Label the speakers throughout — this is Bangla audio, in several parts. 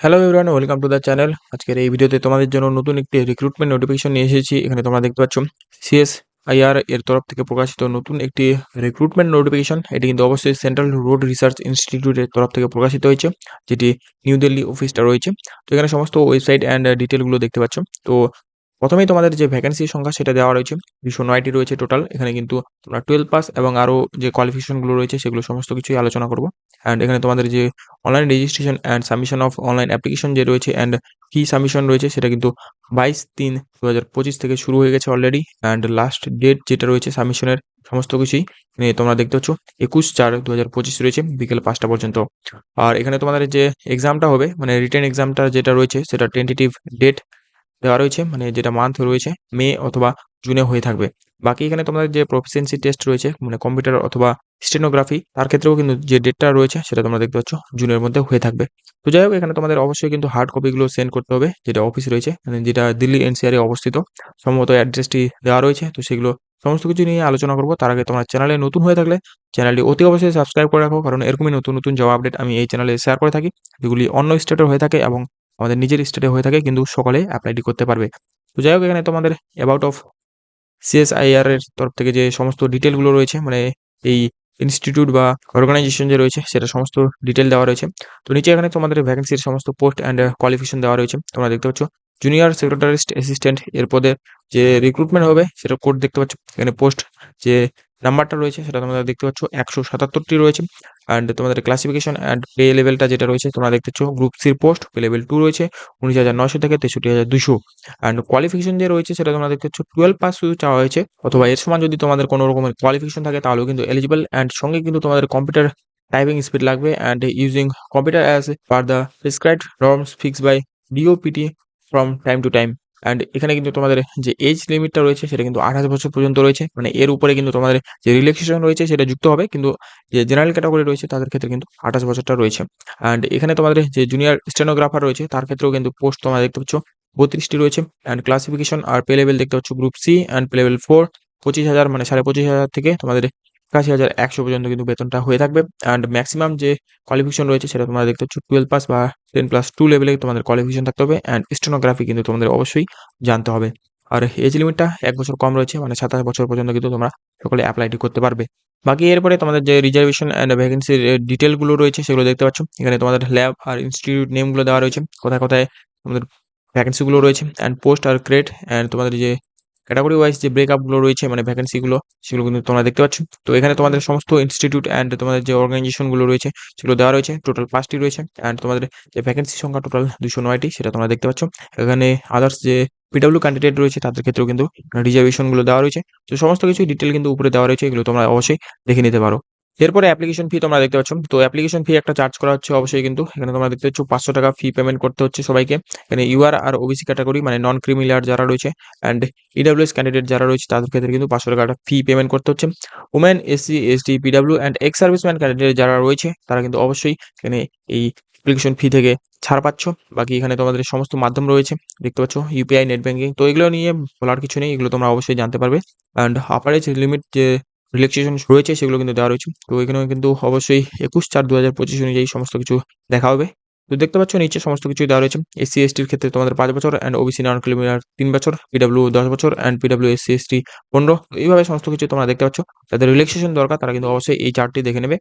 Speaker 1: Hello everyone welcome to the channel আজকের এই ভিডিওতে তোমাদের জন্য নতুন একটি রিক্রুটমেন্ট নোটিফিকেশন নিয়ে এসেছি। এখানে তোমরা দেখতে পাচ্ছ সিএস আইআর এর তরফ থেকে প্রকাশিত নতুন একটি রিক্রুটমেন্ট নোটিফিকেশন এটি কিন্তু অবশ্যই সেন্ট্রাল রোড রিসার্চ ইনস্টিটিউটের তরফ থেকে প্রকাশিত হয়েছে, যেটি নিউ দিল্লি অফিসটা রয়েছে। তো এখানে সমস্ত ওয়েবসাইট অ্যান্ড ডিটেলগুলো দেখতে পাচ্ছ। তো প্রথমেই তোমাদের যে ভ্যাকেন্সির সংখ্যা সেটা দেওয়া রয়েছে। দুশো নয়টি রয়েছে টোটাল এখানে কিন্তু তোমরা টুয়েলভ পাস এবং আরও যে কোয়ালিফিকেশনগুলো রয়েছে সেগুলো সমস্ত কিছুই আলোচনা করব। অ্যান্ড এখানে তোমাদের যে online registration and submission of online application যে রয়েছে অ্যান্ড কি সাবমিশন রয়েছে সেটা কিন্তু বাইশ তিন দু হাজার পঁচিশ থেকে শুরু হয়ে গেছে অলরেডি অ্যান্ড লাস্ট ডেট যেটা রয়েছে সাবমিশনের সমস্ত কিছুই তোমরা দেখতে পাচ্ছ, একুশ চার দু হাজার পঁচিশ রয়েছে বিকেল পাঁচটা পর্যন্ত। আর এখানে তোমাদের যে এক্সামটা হবে মানে রিটেন এক্সামটা যেটা রয়েছে সেটা টেন্টেটিভ ডেট দেওয়া রয়েছে মানে যেটা মান্থ রয়েছে, মে অথবা জুনে হয়ে থাকবে। বাকি এখানে তোমাদের যে প্রফিসিয়েন্সি টেস্ট রয়েছে মানে কম্পিউটার অথবা স্টেনোগ্রাফি তার ক্ষেত্রেও কিন্তু যে ডেটটা রয়েছে, সেটা তোমরা দেখতে পাচ্ছ, জুনের মধ্যে হয়ে থাকবে। তো যাই হোক, এখানে তোমাদের অবশ্যই কিন্তু হার্ড কপিগুলো সেন্ড করতে হবে, যেটা অফিস রয়েছে মানে যেটা দিল্লি এনসিআর অবস্থিত। সম্ভবত অ্যাড্রেসটি দেওয়া রয়েছে, তো সেগুলো সমস্ত কিছু নিয়ে আলোচনা করব। তার আগে তোমার চ্যানেলে নতুন হয়ে থাকলে চ্যানেলটি অতি অবশ্যই সাবস্ক্রাইব করে রাখো, কারণ এরকমই নতুন নতুন জব আপডেট আমি এই চ্যানেলে শেয়ার করে থাকি, যেগুলি অন্য স্টেটের হয়ে থাকে এবং আমাদের নিজের স্টেটে হয়ে থাকে, কিন্তু সকালে অ্যাপ্লাইটি করতে পারবে। তো যাই হোক, এখানে তোমাদের অ্যাবাউট অফ সিএসআইআর এর তরফ থেকে যে সমস্ত ডিটেলগুলো রয়েছে মানে এই ইনস্টিটিউট বা অর্গানাইজেশন যে রয়েছে, সেটা সমস্ত ডিটেল দেওয়া রয়েছে। তো নিচে এখানে তোমাদের ভ্যাকেন্সির সমস্ত পোস্ট অ্যান্ড কোয়ালিফিকেশন দেওয়া রয়েছে, তোমরা দেখতে পাচ্ছ। জুনিয়র সেক্রেটারিস্ট অ্যাসিস্ট্যান্ট এর পদে যে রিক্রুটমেন্ট হবে, সেটা কোড দেখতে পাচ্ছ। এখানে পোস্ট যে নাম্বারটা রয়েছে, সেটা তোমরা দেখতে পাচ্ছ, একশো সাতাত্তরটি রয়েছে। অ্যান্ড তোমাদের ক্লাসিফিকেশন অ্যান্ড পে লেভেলটা যেটা রয়েছে, তোমরা দেখতে পাচ্ছ গ্রুপ সির পোস্ট পে লেভেল টু রয়েছে, উনিশ হাজার নশো থেকে তেষট্টি হাজার দুশো অ্যান্ড কোয়ালিফিকেশন যে রয়েছে, সেটা তোমরা দেখতে পাচ্ছ টুয়েলভ পাস শুধু চাওয়া হয়েছে। অথবা এর সমান যদি তোমাদের কোনো রকমের কোয়ালিফিকেশন থাকে, তাহলেও কিন্তু এলিজিবল অ্যান্ড সঙ্গে কিন্তু তোমাদের কম্পিউটার টাইপিং স্পিড লাগবে। And using computer as per the prescribed norms fix by DOPT from time to time and এখানে কিন্তু তোমাদের যে এজ লিমিটটা রয়েছে, সেটা কিন্তু আঠাশ বছর পর্যন্ত রয়েছে। মানে এর উপরে কিন্তু তোমাদের যে রিল্যাক্সেশন রয়েছে, সেটা যুক্ত হবে। কিন্তু যে জেনারেল ক্যাটাগরি রয়েছে, তাদের ক্ষেত্রে কিন্তু আঠাশ বছরটা রয়েছে। অ্যান্ড এখানে তোমাদের যে জুনিয়র স্টেনোগ্রাফার রয়েছে, তার ক্ষেত্রেও কিন্তু পোস্ট তোমরা দেখতে পাচ্ছ, বত্রিশটি রয়েছে। অ্যান্ড ক্লাসিফিকেশন আর পে লেভেল দেখতে পাচ্ছ group C and pay level four পঁচিশ হাজার মানে সাড়ে পঁচিশ হাজার থেকে তোমাদের একাশি হাজার একশো পর্যন্ত কিন্তু বেতনটা হয়ে থাকবে। অ্যান্ড ম্যাক্সিমাম যে কোয়ালিফিকেশন রয়েছে সেটা তোমরা দেখতে পাচ্ছ টুয়েলভ পাস বা টেন প্লাস টু লেভেলে তোমাদের কোয়ালিফিকেশন থাকতে হবে। অ্যান্ড স্টেনোগ্রাফি কিন্তু তোমাদের অবশ্যই জানতে হবে। আর এজ লিমিটটা এক বছর কম রয়েছে মানে সাতাশ বছর পর্যন্ত কিন্তু তোমরা সকলে অ্যাপ্লাইটি করতে পারবে। বাকি এরপরে তোমাদের যে রিজার্ভেশন অ্যান্ড ভ্যাকেন্সির ডিটেলগুলো রয়েছে সেগুলো দেখতে পাচ্ছ। এখানে তোমাদের ল্যাব আর ইনস্টিটিউট নেমগুলো দেওয়া রয়েছে। কোথায় কোথায় তোমাদের ভ্যাকেন্সিগুলো রয়েছে। অ্যান্ড পোস্ট আর ক্রেড অ্যান্ড তোমাদের যে ক্যাটাগরি ওয়াইজ যে ব্রেকআপগুলো রয়েছে মানে ভ্যাকেন্সিগুলো সেগুলো কিন্তু তোমরা দেখতে পাচ্ছ। তো এখানে তোমাদের সমস্ত ইনস্টিটিউট অ্যান্ড তোমাদের যে অর্গানাইজেশনগুলো রয়েছে, সেগুলো দেওয়া রয়েছে। টোটাল পাঁচটি রয়েছে অ্যান্ড তোমাদের যে ভ্যাকেন্সি সংখ্যা টোটাল দুশো নয়টি, সেটা তোমরা দেখতে পাচ্ছ। এখানে আদার্স যে পিডাব্লিউ ক্যান্ডিডেট রয়েছে, তাদের ক্ষেত্রেও কিন্তু রিজার্ভেশনগুলো দেওয়া রয়েছে। তো সমস্ত কিছু ডিটেল কিন্তু উপরে দেওয়া রয়েছে, এগুলো তোমরা অবশ্যই দেখে নিতে পারো। এরপরে অ্যাপ্লিকেশন ফি তোমরা দেখতে পাচ্ছ। তো অ্যাপ্লিকেশন ফি একটা চার্জ করা হচ্ছে অবশ্যই কিন্তু। এখানে তোমরা দেখতে পাচ্ছ পাঁচশো টাকা ফি পেমেন্ট করতে হচ্ছে সবাইকে। এখানে ইউআর আর ওবিসি ক্যাটাগরি মানে নন ক্রিমিলার যারা রয়েছে অ্যান্ড ইডাব্লিউএস ক্যান্ডিডেট যারা রয়েছে তাদের ক্ষেত্রে কিন্তু পাঁচশো টাকা ফি পেমেন্ট করতে হচ্ছে। Women SC ST PWD and ex serviceman candidate যারা রয়েছে তারা কিন্তু অবশ্যই এখানে এই অ্যাপ্লিকেশন ফি থেকে ছাড় পাচ্ছ। বাকি এখানে তোমাদের সমস্ত মাধ্যম রয়েছে। দেখতে পাচ্ছ ইউপিআই নেট ব্যাঙ্কিং তো এগুলো নিয়ে বলার কিছু নেই। এগুলো তোমরা অবশ্যই জানতে পারবে। অ্যান্ড আপারেজ লিমিট যে রিল্যাক্সেশন রয়েছে সেগুলো কিন্তু দেওয়া রয়েছে। তো এখানেও কিন্তু অবশ্যই একুশ চার দু হাজার পঁচিশ অনুযায়ী সমস্ত কিছু দেখা হবে। তো দেখতে পাচ্ছ, নিচে সমস্ত কিছু দেওয়া রয়েছে। এসসি এসটির ক্ষেত্রে তোমাদের পাঁচ বছর অ্যান্ড ওবিসি নন কিলোমিটার তিন বছর পিডাব্লিউ দশ বছর অ্যান্ড পিডাব্লিউ এসসি এসটি পনেরো। এইভাবে সমস্ত কিছু তোমরা দেখতে পাচ্ছ। যাদের রিল্যাক্সেশন দরকার, তারা কিন্তু অবশ্যই এই চার্টটি দেখে নেবে।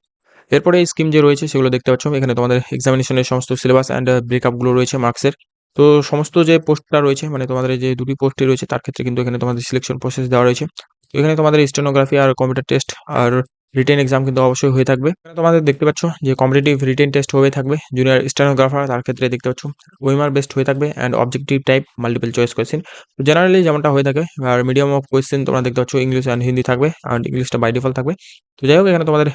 Speaker 1: এরপরে এই স্কিম যে রয়েছে, সেগুলো দেখতে পাচ্ছ। এখানে তোমাদের এক্সামিনেশনের সমস্ত সিলেবাস অ্যান্ড ব্রেকআপগুলো রয়েছে মার্কসের তো সমস্ত যে পোস্টটা রয়েছে মানে তোমাদের যে দুটি পোস্টে রয়েছে, তার ক্ষেত্রে কিন্তু এখানে তোমাদের সিলেকশন প্রসেস দেওয়া রয়েছে। তো এখানে তোমাদের স্টেনোগ্রাফি আর কম্পিউটার টেস্ট আর রিটেন এক্সাম কিন্তু অবশ্যই হয়ে থাকবে। তোমাদের দেখতে পাচ্ছ যে কম্পিটিটিভ রিটেন টেস্ট হয়ে থাকবে। জুনিয়র স্টেনোগ্রাফার তার ক্ষেত্রে দেখতে পাচ্ছ ওয়েমার বেস্ট হয়ে থাকবে and objective type multiple choice question তো জেনারেলি যেমনটা হয়ে থাকে, আর মিডিয়াম অফ কোয়েশ্চেন তোমরা দেখতে পাচ্ছ ইংলিশ অ্যান্ড হিন্দি থাকবে অ্যান্ড ইংলিশটা বাই ডিফল্ট থাকবে। তো যাই হোক, এখানে তোমাদের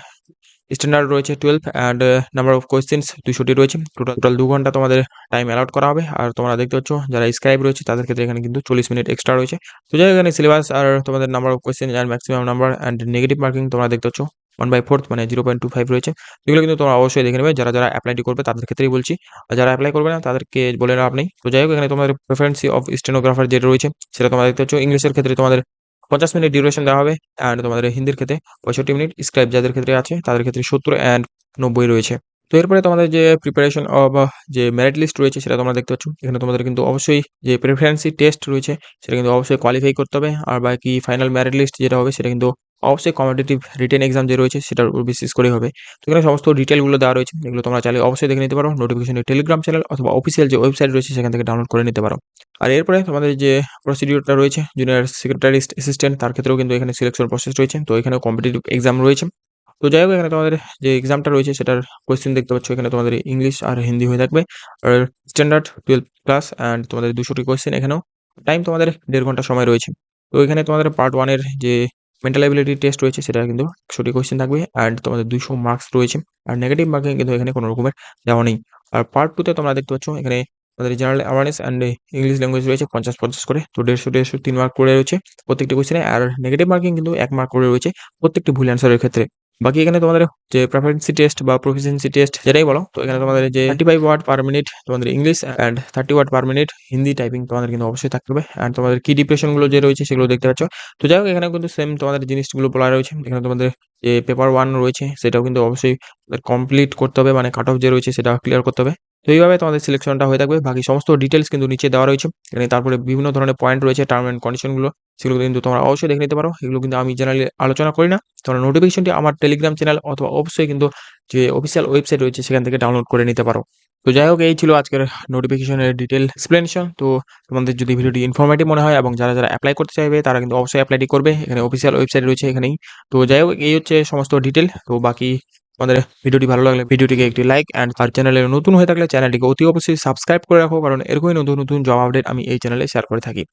Speaker 1: স্ট্যান্ডার্ড রয়েছে twelve and number of questions দুশোটি রয়েছে। টোটাল টোটাল দু ঘণ্টা তোমাদের টাইম অ্যালাউট করা হবে। আর তোমরা দেখতে পাচ্ছ, যারা স্ক্রাইব রয়েছে, তাদের ক্ষেত্রে এখানে কিন্তু চল্লিশ মিনিট এক্সট্রা রয়েছে। তো যাই এখানে সিলেবাস আর তোমাদের number of question and maximum number and negative marking তোমরা দেখতে পাচ্ছ ওয়ান বাই ফোর্থ মানে জিরো পয়েন্ট টু ফাইভ রয়েছে। এগুলো কিন্তু তোমরা অবশ্যই দেখে নেবে। যারা যারা অ্যাপ্লাইটি করবে, তাদের ক্ষেত্রেই বলছি। আর যারা অ্যাপ্লাই করবে না, তাদেরকে বলে লাভ নেই। তো যাই হোক, এখানে তোমাদের প্রেফারেন্সি অফ স্টেনোগ্রাফার যেটা রয়েছে, সেটা তোমরা দেখতে পাচ্ছ। ইংলিশের ক্ষেত্রে তোমাদের পঞ্চাশ মিনিট ডিউরেশন দেওয়া হবে অ্যান্ড তোমাদের হিন্দির ক্ষেত্রে পঁয়ষট্টি মিনিট স্ক্রাইব যাদের ক্ষেত্রে আছে, তাদের ক্ষেত্রে সত্তর অ্যান্ড নব্বই রয়েছে। তো এরপরে তোমাদের যে প্রিপারেশন বা যে মেরিট লিস্ট রয়েছে সেটা তোমরা দেখতে পাচ্ছ। এখানে তোমাদের কিন্তু অবশ্যই যে প্রেফারেন্সি টেস্ট রয়েছে, সেটা কিন্তু অবশ্যই কোয়ালিফাই করতে হবে। আর বাকি ফাইনাল মেরিট লিস্ট যেটা হবে, সেটা কিন্তু অবশ্যই কম্পিটিটিভ রিটেন এক্সাম যে রয়েছে সেটার উপর বেসিস করেই হবে। তো এখানে সমস্ত ডিটেলগুলো দেওয়া রয়েছে, এগুলো তোমরা চাইলে অবশ্যই দেখে নিতে পারো। নোটিফিকেশনের টেলিগ্রাম চ্যানেল অথবা অফিসিয়াল যে ওয়েবসাইট রয়েছে সেখান থেকে ডাউনলোড করে নিতে পারো। আর এরপরে তোমাদের যে প্রসিডিউরটা রয়েছে জুনিয়র সেক্রেটারিস্ট অ্যাসিস্ট্যান্ট তার ক্ষেত্রেও কিন্তু এখানে সিলেকশন প্রসেস রয়েছে। তো এখানেও কম্পিটিটিভ এক্সাম রয়েছে। তো যাই হোক, এখানে তোমাদের যে এক্সামটা রয়েছে সেটার কোয়েশ্চেন দেখতে পাচ্ছ। এখানে তোমাদের ইংলিশ আর হিন্দি হয়ে থাকবে। আর স্ট্যান্ডার্ড টুয়েলভ ক্লাস অ্যান্ড তোমাদের দুশোটি কোয়েশ্চেন এখানেও। টাইম তোমাদের দেড় ঘণ্টা সময় রয়েছে। তো এখানে তোমাদের পার্ট ওয়ানের যে মেন্টাল অ্যাবিলিটি টেস্ট রয়েছে, সেটা কিন্তু একশোটি কোয়েশ্চেন থাকবে অ্যান্ড তোমাদের দুশো মার্কস রয়েছে আর নেগেটিভ মার্কিং কিন্তু এখানে কোনো রকমের দেওয়া নেই। আর পার্ট টুতে তোমরা দেখতে পাচ্ছ, এখানে আমাদের general awareness and English language রয়েছে, পঞ্চাশ পঞ্চাশ করে, তো দেড়শো দেড়শো তিন মার্ক করে রয়েছে প্রত্যেকটি কোয়েশ্চেনে আর নেগেটিভ মার্কিং কিন্তু এক মার্ক করে রয়েছে প্রত্যেকটি ভুল অ্যান্সারের ক্ষেত্রে। বাকি এখানে তোমাদের যে প্রেফারেন্সি টেস্ট বা প্রফিসিয়েন্সি টেস্ট যেটাই বলো, তো এখানে তোমাদের যে thirty five word per minute তোমাদের English and thirty word per minute Hindi typing তোমাদের কিন্তু অবশ্যই থাকতে হবে। অ্যান্ড তোমাদের কি ডিপ্রেশনগুলো যে রয়েছে সেগুলো দেখতে পাচ্ছ। তো যাই হোক এখানে কিন্তু সেম তোমাদের জিনিসগুলো বলা রয়েছে। এখানে তোমাদের যে পেপার ওয়ান রয়েছে, সেটাও কিন্তু অবশ্যই কমপ্লিট করতে হবে। মানে কাট অফ যে রয়েছে সেটা ক্লিয়ার করতে হবে। তো এইভাবে তোমাদের সিলেকশনটা হয়ে থাকবে। বাকি সমস্ত ডিটেলস কিন্তু নিচে দেওয়া রয়েছে। এখানে তারপরে বিভিন্ন ধরনের পয়েন্ট রয়েছে টার্ম অ্যান্ড কন্ডিশনগুলো সেগুলো কিন্তু তোমরা অবশ্যই দেখে নিতে পারো। এগুলো কিন্তু আমি জেনারেলি আলোচনা করি না। তোমরা নোটিফিকেশনটি আমার টেলিগ্রাম চ্যানেল অথবা অবশ্যই কিন্তু যে অফিসিয়াল ওয়েবসাইট রয়েছে, সেখান থেকে ডাউনলোড করে নিতে পারো। তো যাই হোক, এই ছিল আজকের নোটিফিকেশনের ডিটেল এক্সপ্লেনেশন তো তোমাদের যদি ভিডিওটি ইনফরমেটিভ মনে হয় এবং যারা যারা অ্যাপ্লাই করতে চাইবে, তারা কিন্তু অবশ্যই অ্যাপ্লাইটি করবে। এখানে অফিসিয়াল ওয়েবসাইট রয়েছে এখানেই। তো যাই হোক, এই হচ্ছে সমস্ত ডিটেল তো বাকি আমাদের ভিডিওটি ভালো লাগলে ভিডিওটিকে একটি লাইক অ্যান্ড আর চ্যানেলে নতুন হয়ে থাকলে চ্যানেলটিকে অতি অবশ্যই সাবস্ক্রাইব করে রাখো, কারণ এরকমই নতুন নতুন জব আপডেট আমি এই চ্যানেলে শেয়ার করে থাকি।